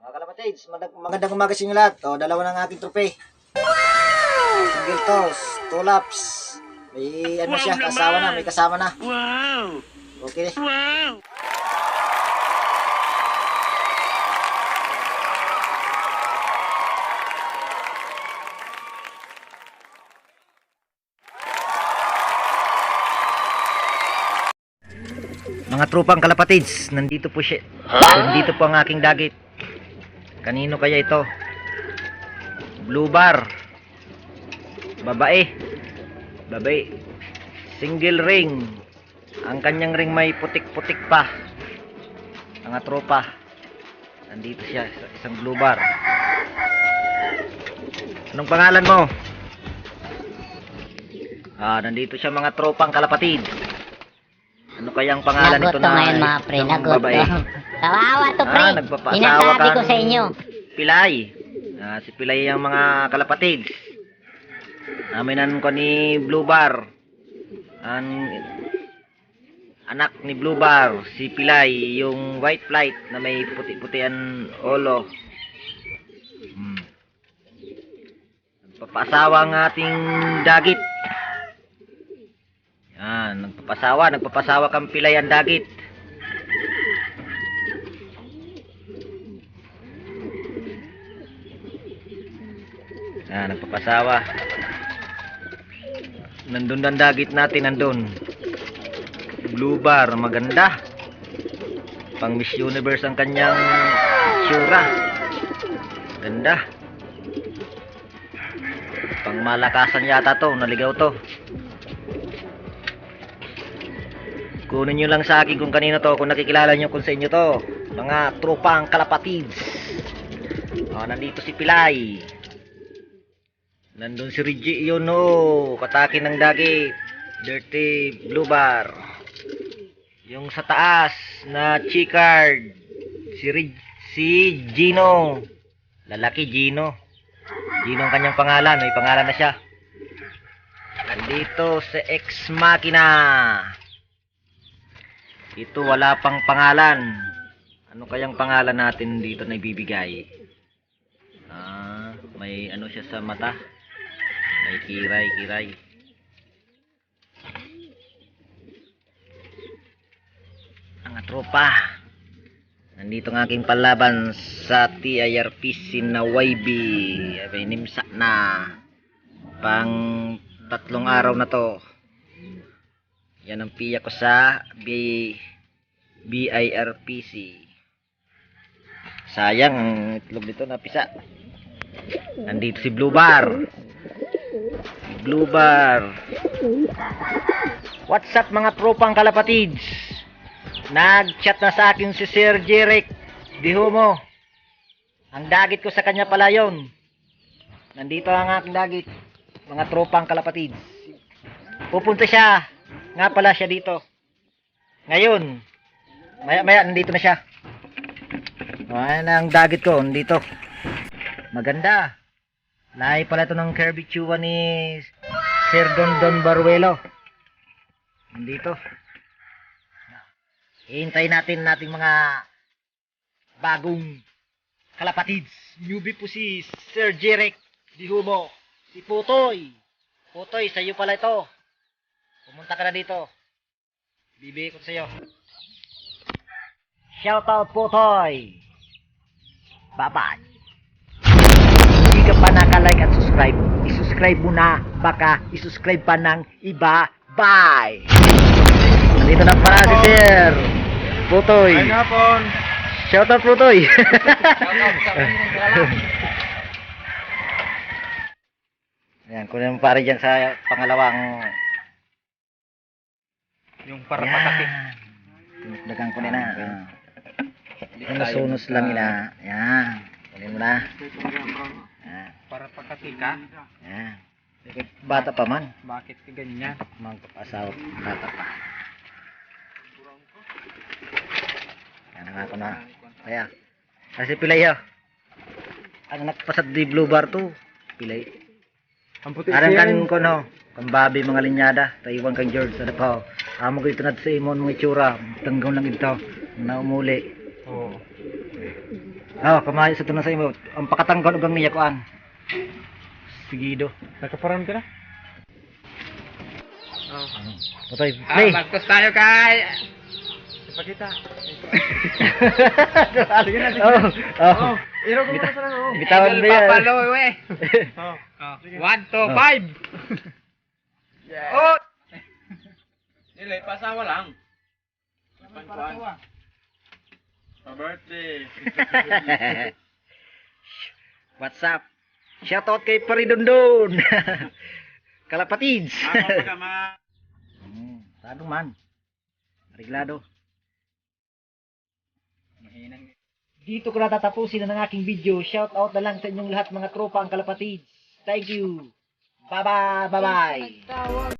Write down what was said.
Mga kalapatids, magandang, magandang umaga sa inyo lahat. O, dalawa ng aking trope. Single toes, two laps. May ano siya, kasama na, may kasama na. Wow! Okay. Wow! Mga tropang kalapatids, nandito po siya. Nandito po ang aking dagit. Kanino kaya ito? Blue bar. Babae. Babae. Single ring. Ang kanyang ring may putik-putik pa. Mga tropa. Nandito siya sa isang blue bar. Anong pangalan mo? Ah, nandito siya mga tropang kalapatid. Ano kayang pangalan Nagot nito to na ngayon mga pre, nagot. Kawawa to pre. Ah, nagpapasawa Sinasabi ka ko sa inyo. Pilay. Ah, si Pilay ang mga kalapatid. Naminan ko ni Blue Bar. Ang anak ni Blue Bar, si Pilay, yung white flight na may puti-putian olo. Hmm. Nagpapasawa ang ating dagit. Yan, nagpapasawa, nagpapasawa kang Pilay ang dagit. Ah, nagpapasawa. Nandun ang dagit natin, nandun. Blue bar, maganda. Pang Miss Universe ang kanyang itsura. Ganda. Pang malakasan yata to, naligaw to. Kunin nyo lang sa akin kung kanino to, kung nakikilala nyo kung sa inyo to. Mga tropang kalapatids. Oh, nandito si Pilay. Nandun si Reggie yun no. Katake ng dagit. Dirty blue bar. Yung sa taas na chicard. Si Reg si Gino. Lalaki Gino. Gino ang kanyang pangalan. May pangalan na siya. Nandito si Ex Machina. Ito wala pang pangalan. Ano kayang pangalan natin dito na ibibigay? Ah, may ano siya sa mata. May kiray, kiray. Mga tropa. Nandito ang aking palaban sa TIRPC na YB. May nimsa na. Pang tatlong araw na to. Yan ang piya ko sa B BIRPC. Sayang ang itlog nito napisa. Nandito si Blue Bar. Blue Bar. What's up mga tropang kalapatids? Nag-chat na sa akin si Sir Jeric. Diho mo. Ang dagit ko sa kanya pala yon. Nandito ang aking dagit. Mga tropang kalapatids. Pupunta siya. Nga pala siya dito. Ngayon. Maya maya nandito na siya. Ayan ang dagit ko. Nandito. Maganda. Lahi pala ito ng Chua ni Sir Don Don Baruelo. Nandito. Hintay natin nating mga bagong kalapatids. Newbie po si Sir Jeric Dihumo. Si Putoy. Putoy, sa iyo pala ito. Pumunta ka na dito. Bibigay ko sa iyo. Shoutout Putoy. Bye-bye. Pa naka-like at subscribe, isubscribe mo na. Baka isubscribe pa ng iba. Bye! Nandito na pala si Sir. Putoy. Ay hapon. Shoutout Putoy. Ayan, kunin mo pare dyan sa pangalawang... Yung para pataki. Dagang kunin na. Ah. Sunos-sunos lang nila. Ayan. Kunin mo na. Para pataki ka? Ayan. Bata pa man. Bakit ka ganyan? Magpapasawa. Bata pa. Yan ang ako na. Kaya. Kasi pilay ha. Ang nakpasad di blue bar to. Pilay. Ang puti siya. kan ko no. Kang babi mga linyada. Taiwan kang George. Ano pa. Amo ko ito na sa imon mga itsura. Tanggaw lang ito. Na umuli. Oo. Oh, kumain sa tunan sa imo. Ang pakatanggal ugang niya kuan. Sigido. Nakaparam ka na? Oh. Patay. Ah, magtos tayo kay... Ipakita. oh, oh. Iro ko muna sa lang, oh. bitawan mo yan. Papaloy, we. Oh. Oh. One, two, Oh. five. Oh! Nilay, pasawa lang. Pasawa. Pa birthday. What's up? Shoutout kay Paridondon. Kalapatids. Hmm, Sado man. Reglado. Dito ko na tatapusin ang aking video. Shoutout na lang sa inyong lahat mga tropa ang Kalapatids. Thank you. Bye-bye. Bye-bye.